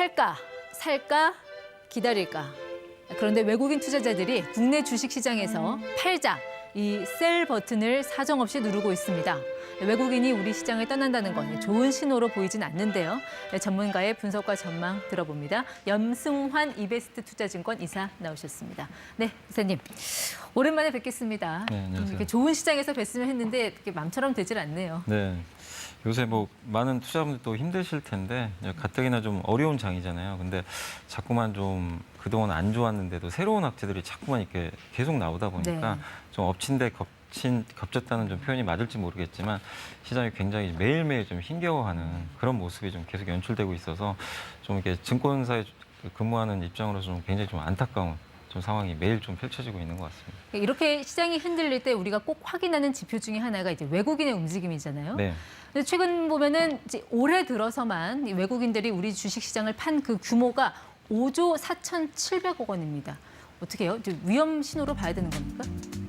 팔까, 살까, 기다릴까. 그런데 외국인 투자자들이 국내 주식 시장에서 팔자, 이 셀 버튼을 사정없이 누르고 있습니다. 외국인이 우리 시장을 떠난다는 건 좋은 신호로 보이진 않는데요. 전문가의 분석과 전망 들어봅니다. 염승환 이베스트 투자증권 이사 나오셨습니다. 네, 이사님. 오랜만에 뵙겠습니다. 네, 안녕하세요. 이렇게 좋은 시장에서 뵀으면 했는데 이렇게 맘처럼 되질 않네요. 네. 요새 뭐 많은 투자분들도 힘드실 텐데 가뜩이나 좀 어려운 장이잖아요. 근데 자꾸만 좀 그동안 안 좋았는데도 새로운 악재들이 자꾸만 이렇게 계속 나오다 보니까 네. 좀 엎친 데 겹친 겹쳤다는 좀 표현이 맞을지 모르겠지만 시장이 굉장히 매일매일 좀 힘겨워하는 그런 모습이 좀 계속 연출되고 있어서 좀 이렇게 증권사에 근무하는 입장으로서 좀 굉장히 좀 안타까운 좀 상황이 매일 좀 펼쳐지고 있는 것 같습니다. 이렇게 시장이 흔들릴 때 우리가 꼭 확인하는 지표 중에 하나가 이제 외국인의 움직임이잖아요. 네. 근데 최근 보면은 이제 올해 들어서만 이 외국인들이 우리 주식 시장을 판 그 규모가 5조 4,700억 원입니다. 어떻게 해요? 위험 신호로 봐야 되는 겁니까?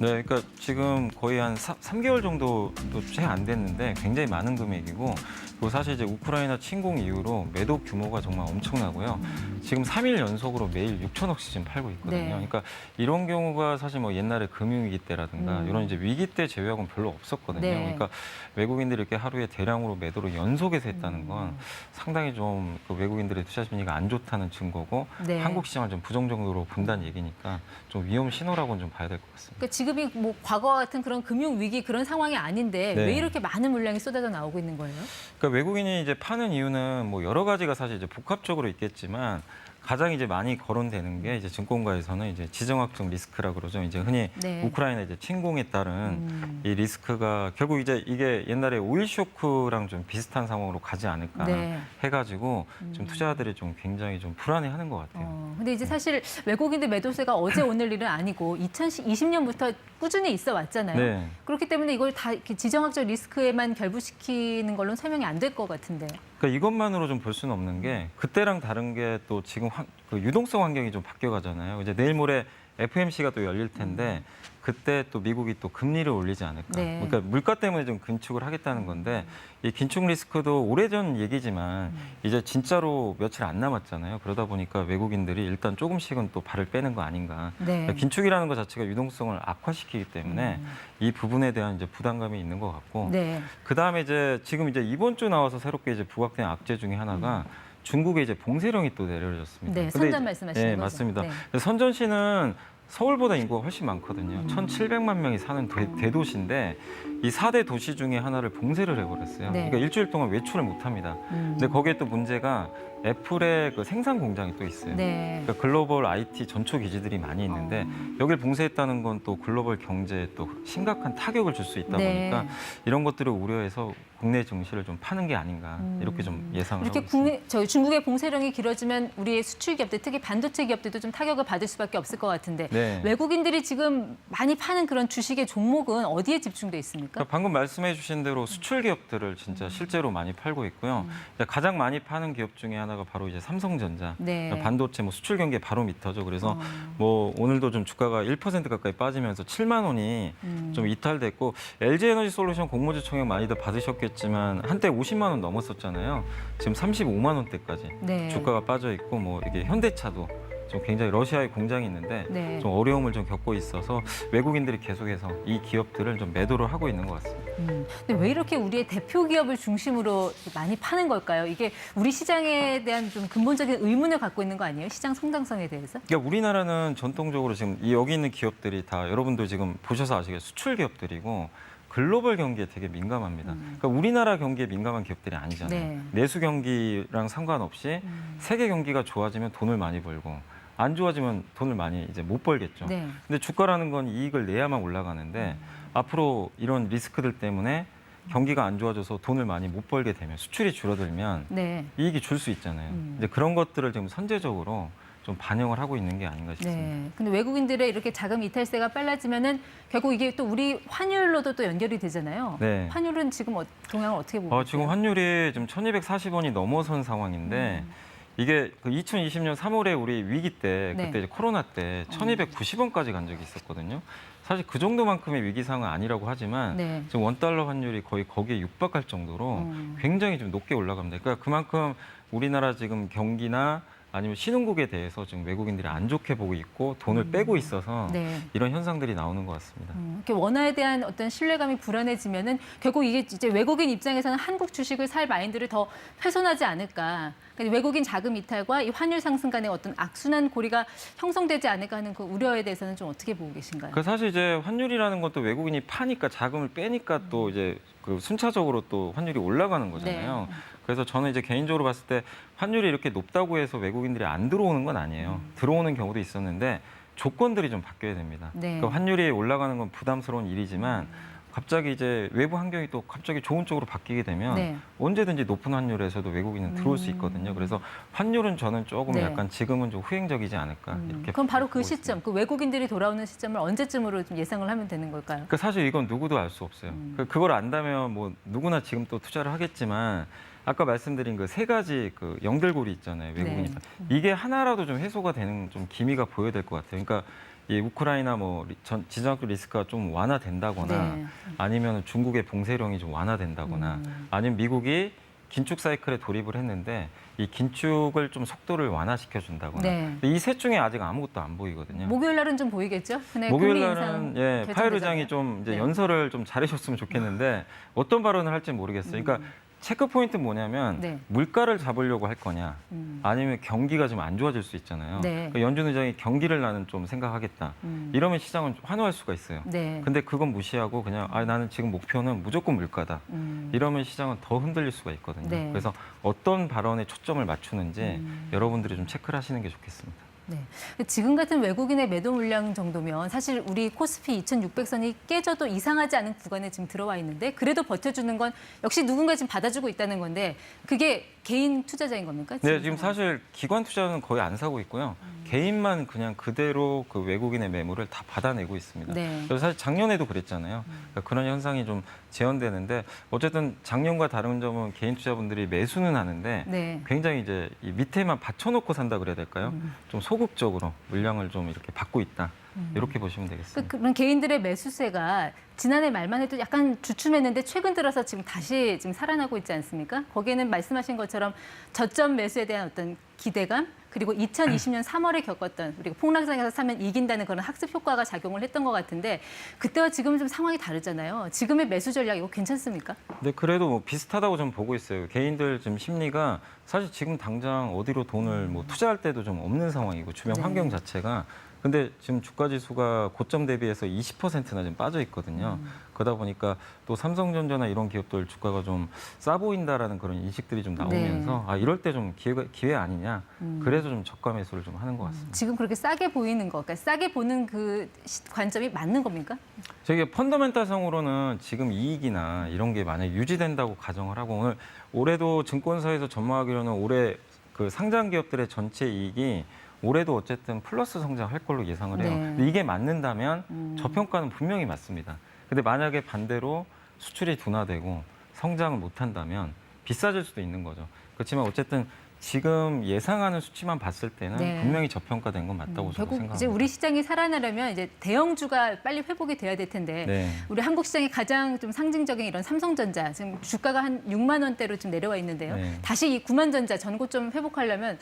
네, 그러니까 지금 거의 한 3, 개월 정도도 채 안 됐는데 굉장히 많은 금액이고 그리고 사실 이제 우크라이나 침공 이후로 매도 규모가 정말 엄청나고요. 지금 3일 연속으로 매일 6천억씩 지금 팔고 있거든요. 네. 그러니까 이런 경우가 사실 뭐 옛날에 금융위기 때라든가 음. 이런 이제 위기 때 제외하고는 별로 없었거든요. 네. 그러니까 외국인들이 이렇게 하루에 대량으로 매도를 연속해서 음. 했다는 건 상당히 좀 그 외국인들의 투자 심리가 안 좋다는 증거고 네. 한국 시장을 좀 부정적으로 본다는 얘기니까 좀 위험 신호라고는 좀 봐야 될 것 같습니다. 그러니까 지금이 뭐 과거와 같은 그런 금융 위기 그런 상황이 아닌데 네. 왜 이렇게 많은 물량이 쏟아져 나오고 있는 거예요? 그러니까 외국인이 이제 파는 이유는 뭐 여러 가지가 사실 이제 복합적으로 있겠지만 가장 이제 많이 거론되는 게 이제 증권가에서는 이제 지정학적 리스크라 그러죠. 이제 흔히 네. 우크라이나 이제 침공에 따른 음. 이 리스크가 결국 이제 이게 옛날에 오일 쇼크랑 좀 비슷한 상황으로 가지 않을까 네. 해가지고 좀 투자자들이 좀 굉장히 좀 불안해하는 것 같아요. 어, 근데 이제 사실 외국인들 매도세가 어제 오늘 일은 아니고 2020년부터 꾸준히 있어 왔잖아요. 네. 그렇기 때문에 이걸 다 지정학적 리스크에만 결부시키는 걸로는 설명이 안 될 것 같은데. 그러니까 이것만으로 좀 볼 수는 없는 게 그때랑 다른 게 또 지금 환- 그 유동성 환경이 좀 바뀌어 가잖아요. 이제 내일 모레 FMC가 또 열릴 텐데 그때 또 미국이 또 금리를 올리지 않을까. 네. 그러니까 물가 때문에 좀 긴축을 하겠다는 건데 이 긴축 리스크도 오래전 얘기지만 이제 진짜로 며칠 안 남았잖아요. 그러다 보니까 외국인들이 일단 조금씩은 또 발을 빼는 거 아닌가. 네. 그러니까 긴축이라는 것 자체가 유동성을 악화시키기 때문에 이 부분에 대한 이제 부담감이 있는 것 같고 네. 그 다음에 이제 지금 이제 이번 주 나와서 새롭게 이제 부각된 악재 중에 하나가 중국의 이제 봉쇄령이 또 내려졌습니다. 네, 선전 이제- 말씀하시는 네, 거죠. 맞습니다. 네. 선전시는 서울보다 인구가 훨씬 많거든요. 음. 1,700만 명이 사는 대, 대도시인데 이 4대 도시 중에 하나를 봉쇄를 해버렸어요. 네. 그러니까 일주일 동안 외출을 못 합니다. 음. 근데 거기에 또 문제가 애플의 그 생산 공장이 또 있어요. 네. 그러니까 글로벌 IT 전초 기지들이 많이 있는데 어. 여길 봉쇄했다는 건 또 글로벌 경제에 또 심각한 타격을 줄 수 있다 네. 보니까 이런 것들을 우려해서 국내 증시를 좀 파는 게 아닌가 음. 이렇게 좀 예상을 이렇게 하고 있습니다. 국내 저희 중국의 봉쇄령이 길어지면 우리의 수출 기업들 특히 반도체 기업들도 좀 타격을 받을 수밖에 없을 것 같은데 네. 외국인들이 지금 많이 파는 그런 주식의 종목은 어디에 집중돼 있습니까? 그러니까 방금 말씀해 주신 대로 수출 기업들을 진짜 실제로 많이 팔고 있고요. 음. 이제 가장 많이 파는 기업 중에 하나가 바로 이제 삼성전자. 네. 그러니까 반도체 뭐 수출 경기의 바로 미터죠. 그래서 어. 뭐 오늘도 좀 주가가 1% 가까이 빠지면서 7만 원이 음. 좀 이탈됐고 LG 에너지 솔루션 공모주 청약 많이들 받으셨겠지만 한때 50만 원 넘었었잖아요. 지금 35만 원대까지 네. 주가가 빠져 있고 뭐 이게 현대차도 좀 굉장히 러시아에 공장이 있는데 네. 좀 어려움을 좀 겪고 있어서 외국인들이 계속해서 이 기업들을 좀 매도를 하고 있는 것 같습니다. 음. 근데 왜 이렇게 우리의 대표 기업을 중심으로 많이 파는 걸까요? 이게 우리 시장에 대한 좀 근본적인 의문을 갖고 있는 거 아니에요? 시장 성장성에 대해서? 그러니까 우리나라는 전통적으로 지금 이 여기 있는 기업들이 다 여러분들 지금 보셔서 아시겠 수출 기업들이고 글로벌 경기에 되게 민감합니다. 그러니까 우리나라 경기에 민감한 기업들이 아니잖아요. 음. 네. 내수 경기랑 상관없이 음. 세계 경기가 좋아지면 돈을 많이 벌고 안 좋아지면 돈을 많이 이제 못 벌겠죠. 네. 근데 주가라는 건 이익을 내야만 올라가는데 앞으로 이런 리스크들 때문에 경기가 안 좋아져서 돈을 많이 못 벌게 되면 수출이 줄어들면 네. 이익이 줄 수 있잖아요. 음. 이제 그런 것들을 지금 선제적으로 좀 반영을 하고 있는 게 아닌가 싶습니다. 네. 근데 외국인들의 이렇게 자금 이탈세가 빨라지면은 결국 이게 또 우리 환율로도 또 연결이 되잖아요. 네. 환율은 지금 어, 동향을 어떻게 보고 어? 지금 환율이 지금 1,240원이 넘어선 상황인데 음. 이게 그 2020년 3월에 우리 위기 때 네. 그때 이제 코로나 때 1,290원까지 간 적이 있었거든요. 사실 그 정도만큼의 위기 상황은 아니라고 하지만 네. 지금 원 달러 환율이 거의 거기에 육박할 정도로 음. 굉장히 좀 높게 올라갑니다. 그러니까 그만큼 우리나라 지금 경기나 아니면 신흥국에 대해서 지금 외국인들이 안 좋게 보고 있고 돈을 빼고 있어서 네. 이런 현상들이 나오는 것 같습니다. 음, 이렇게 원화에 대한 어떤 신뢰감이 불안해지면은 결국 이게 이제 외국인 입장에서는 한국 주식을 살 마인드를 더 훼손하지 않을까. 그러니까 외국인 자금 이탈과 이 환율 상승 간의 어떤 악순환 고리가 형성되지 않을까 하는 그 우려에 대해서는 좀 어떻게 보고 계신가요? 그 사실 이제 환율이라는 것도 외국인이 파니까 자금을 빼니까 또 이제 그 순차적으로 또 환율이 올라가는 거잖아요. 네. 그래서 저는 이제 개인적으로 봤을 때 환율이 이렇게 높다고 해서 외국인들이 안 들어오는 건 아니에요. 들어오는 경우도 있었는데 조건들이 좀 바뀌어야 됩니다. 네. 그 환율이 올라가는 건 부담스러운 일이지만 갑자기 이제 외부 환경이 또 갑자기 좋은 쪽으로 바뀌게 되면 네. 언제든지 높은 환율에서도 외국인은 들어올 수 음. 있거든요. 그래서 환율은 저는 조금 네. 약간 지금은 좀 후행적이지 않을까 음, 이렇게 그럼 바로 그 보고 있습니다. 시점, 그 외국인들이 돌아오는 시점을 언제쯤으로 좀 예상을 하면 되는 걸까요? 그 사실 이건 누구도 알 수 없어요. 음. 그 그걸 안다면 뭐 누구나 지금 또 투자를 하겠지만 아까 말씀드린 그 세 가지 그 연결고리 있잖아요. 외국인이 네. 이게 하나라도 좀 해소가 되는 좀 기미가 보여야 될 것 같아요. 그러니까 이 우크라이나 뭐 리- 전- 지정학적 리스크가 좀 완화된다거나 네. 아니면 중국의 봉쇄령이 좀 완화된다거나 음. 아니면 미국이 긴축 사이클에 돌입을 했는데 이 긴축을 좀 속도를 완화시켜 준다거나 네. 이셋 중에 아직 아무것도 안 보이거든요. 목요일 날은 좀 보이겠죠? 네, 목요일 날은 예. 파열 의장이 좀 이제 네. 연설을 좀 잘해줬으면 좋겠는데 어떤 발언을 할지 모르겠어요. 그러니까 체크 포인트 는 뭐냐면 음. 네. 물가를 잡으려고 할 거냐, 음. 아니면 경기가 좀 안 좋아질 수 있잖아요. 네. 그러니까 연준 의장이 경기를 나는 좀 생각하겠다. 음. 이러면 시장은 환호할 수가 있어요. 네. 근데 그건 무시하고 그냥 아 나는 지금 목표는 무조건 물가다. 음. 이러면 시장은 더 흔들릴 수가 있거든요. 네. 그래서 어떤 발언에 초점을 맞추는지 음. 여러분들이 좀 체크를 하시는 게 좋겠습니다. 네. 지금 같은 외국인의 매도 물량 정도면 사실 우리 코스피 2,600선이 깨져도 이상하지 않은 구간에 지금 들어와 있는데 그래도 버텨주는 건 역시 누군가 지금 받아주고 있다는 건데 그게 개인 투자자인 겁니까? 네, 지금? 사실 기관 투자는 거의 안 사고 있고요. 개인만 그냥 그대로 그 외국인의 매물을 다 받아내고 있습니다. 네. 그래서 사실 작년에도 그랬잖아요. 그러니까 그런 현상이 좀 재현되는데 어쨌든 작년과 다른 점은 개인 투자분들이 매수는 하는데 네. 굉장히 이제 이 밑에만 받쳐놓고 산다 그래야 될까요? 음. 좀 소극적으로 물량을 좀 이렇게 받고 있다. 이렇게 보시면 그, 되겠습니다. 그 런 개인들의 매수세가 지난해 말만 해도 약간 주춤했는데 최근 들어서 지금 다시 지금 살아나고 있지 않습니까? 거기에는 말씀하신 것처럼 저점 매수에 대한 어떤 기대감 그리고 2020년 3월에 겪었던 우리가 폭락장에서 사면 이긴다는 그런 학습 효과가 작용을 했던 것 같은데 그때와 지금은 좀 상황이 다르잖아요. 지금의 매수 전략 이거 괜찮습니까? 네, 그래도 뭐 비슷하다고 좀 보고 있어요. 개인들 지금 심리가 사실 지금 당장 어디로 돈을 뭐 투자할 때도 좀 없는 상황이고 주변 네. 환경 자체가 근데 지금 주가 지수가 고점 대비해서 20%나 지금 빠져 있거든요. 음. 그러다 보니까 또 삼성전자나 이런 기업들 주가가 좀 싸 보인다라는 그런 인식들이 좀 나오면서 아 이럴 때 좀 기회가 기회 아니냐. 네. 음. 그래서 좀 저가 매수를 좀 하는 것 같습니다. 지금 그렇게 싸게 보이는 거, 그러니까 싸게 보는 그 시- 관점이 맞는 겁니까? 저게 펀더멘탈성으로는 지금 이익이나 이런 게 만약 유지된다고 가정을 하고 오늘 올해도 증권사에서 전망하기로는 올해 그 상장 기업들의 전체 이익이 올해도 어쨌든 플러스 성장할 걸로 예상을 해요. 네. 근데 이게 맞는다면 음. 저평가는 분명히 맞습니다. 근데 만약에 반대로 수출이 둔화되고 성장을 못한다면 비싸질 수도 있는 거죠. 그렇지만 어쨌든 지금 예상하는 수치만 봤을 때는 네. 분명히 저평가된 건 맞다고 저는 결국 생각합니다. 이제 우리 시장이 살아나려면 이제 대형주가 빨리 회복이 돼야 될 텐데 네. 우리 한국 시장의 가장 좀 상징적인 이런 삼성전자 지금 주가가 한 6만 원대로 좀 내려와 있는데요. 네. 다시 이 9만 전자 전고점 회복하려면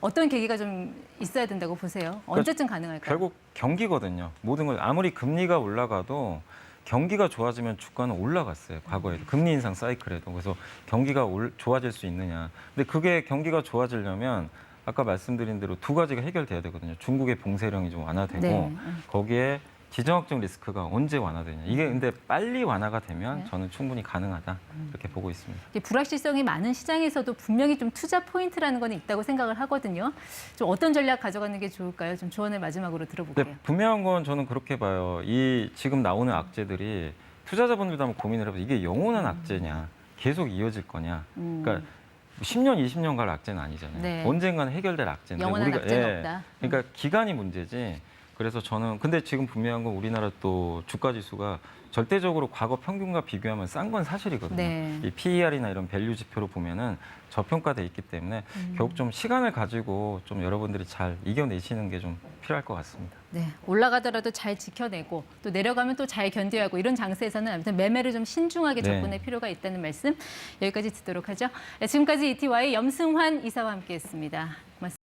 어떤 계기가 좀 있어야 된다고 보세요? 언제쯤 가능할까요? 결국 경기거든요. 모든 걸 아무리 금리가 올라가도 경기가 좋아지면 주가는 올라갔어요. 과거에도 금리 인상 사이클에도 그래서 경기가 올- 좋아질 수 있느냐. 근데 그게 경기가 좋아지려면 아까 말씀드린 대로 두 가지가 해결돼야 되거든요. 중국의 봉쇄령이 좀 완화되고 네. 음. 거기에 지정학적 리스크가 언제 완화되냐. 이게 근데 빨리 완화가 되면 네. 저는 충분히 가능하다 이렇게 보고 있습니다. 이게 불확실성이 많은 시장에서도 분명히 좀 투자 포인트라는 건 있다고 생각을 하거든요. 좀 어떤 전략 가져가는 게 좋을까요? 좀 조언을 마지막으로 들어볼게요. 근데 분명한 건 저는 그렇게 봐요. 이 지금 나오는 악재들이 투자자분들도 한번 고민을 해보세요. 이게 영원한 악재냐, 계속 이어질 거냐. 음. 그러니까 10년, 20년 갈 악재는 아니잖아요. 네. 언젠가는 해결될 악재인데 영원한 우리가 악재는 예, 없다. 그러니까 기간이 문제지 그래서 저는 근데 지금 분명한 건 우리나라 또 주가 지수가 절대적으로 과거 평균과 비교하면 싼 건 사실이거든요. 네. 이 PER이나 이런 밸류 지표로 보면은 저평가돼 있기 때문에 결국 좀 시간을 가지고 좀 여러분들이 잘 이겨내시는 게 좀 필요할 것 같습니다. 네, 올라가더라도 잘 지켜내고 또 내려가면 또 잘 견뎌야 하고 이런 장세에서는 아무튼 매매를 좀 신중하게 네. 접근할 필요가 있다는 말씀 여기까지 듣도록 하죠. 네, 지금까지 ETY 염승환 이사와 함께했습니다. 고맙습니다.